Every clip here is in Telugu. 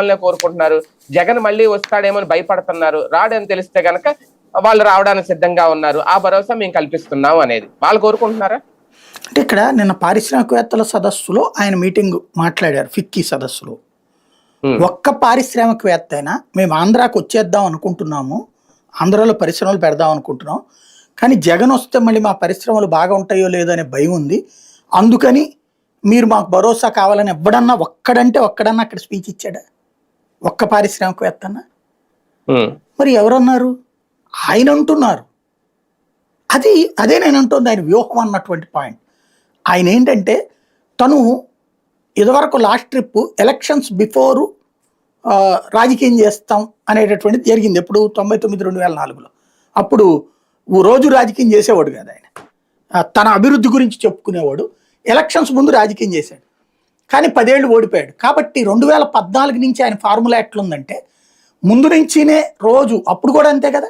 మమ్మల్ని కోరుకుంటున్నారు. జగన్ మళ్ళీ వస్తాడేమని భయపడుతున్నారు. రాడని తెలిస్తే గనక వాళ్ళు రావడానికి సిద్ధంగా ఉన్నారు. ఆ భరోసా మేము కల్పిస్తున్నాం అనేది. వాళ్ళు కోరుకుంటున్నారా? అంటే ఇక్కడ నిన్న పారిశ్రామికవేత్తల సదస్సులో ఆయన మీటింగ్ మాట్లాడారు ఫిక్కీ సదస్సులో. ఒక్క పారిశ్రామికవేత్త అయినా మేము ఆంధ్రాకి వచ్చేద్దాం అనుకుంటున్నాము. ఆంధ్రాలో పరిశ్రమలు పెడదాం అనుకుంటున్నాం. కానీ జగన్ వస్తే మళ్ళీ మా పరిశ్రమలు బాగా ఉంటాయో లేదో అనే భయం ఉంది. అందుకని మీరు మాకు భరోసా కావాలని ఎవ్వడన్నా ఒక్కడంటే ఒక్కడన్నా అక్కడ స్పీచ్ ఇచ్చాడా? ఒక్క పారిశ్రామికవేత్త అన్నా ఉమ్, మరి ఎవరన్నారు? ఆయన అంటున్నారు. అది అదే నేను అంటుంది ఆయన వ్యూహం అన్నటువంటి పాయింట్ ఆయన ఏంటంటే తను ఇదివరకు లాస్ట్ ట్రిప్ ఎలక్షన్స్ బిఫోరు రాజకీయం చేస్తాం అనేటటువంటిది జరిగింది. ఎప్పుడు? తొంభై తొమ్మిది రెండు వేల నాలుగులో. అప్పుడు ఓ రోజు రాజకీయం చేసేవాడు కాదు ఆయన. తన అభివృద్ధి గురించి చెప్పుకునేవాడు. ఎలక్షన్స్ ముందు రాజకీయం చేశాడు. కానీ పదేళ్ళు ఓడిపోయాడు. కాబట్టి రెండు వేల పద్నాలుగు నుంచి ఆయన ఫార్ములా ఎట్లుందంటే ముందు నుంచినే రోజు అప్పుడు కూడా అంతే కదా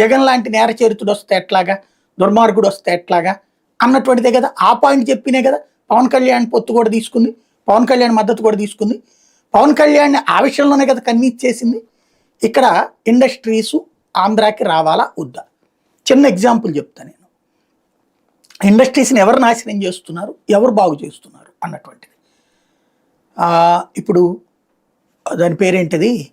జగన్ లాంటి నేరచరితుడు వస్తే ఎట్లాగా దుర్మార్గుడు వస్తే ఎట్లాగా అన్నటువంటిదే కదా. ఆ పాయింట్ చెప్పినే కదా పవన్ కళ్యాణ్ పొత్తు కూడా తీసుకుంది పవన్ కళ్యాణ్ మద్దతు కూడా తీసుకుంది. పవన్ కళ్యాణ్ ఆ విషయంలోనే కదా కన్వీన్స్ చేసింది. ఇక్కడ ఇండస్ట్రీస్ ఆంధ్రాకి రావాలా వద్దా? చిన్న ఎగ్జాంపుల్ చెప్తా నేను. ఇండస్ట్రీస్ని ఎవరు నాశనం చేస్తున్నారు ఎవరు బాగు చేస్తున్నారు అన్నటువంటిది. ఇప్పుడు దాని పేరేంటిది?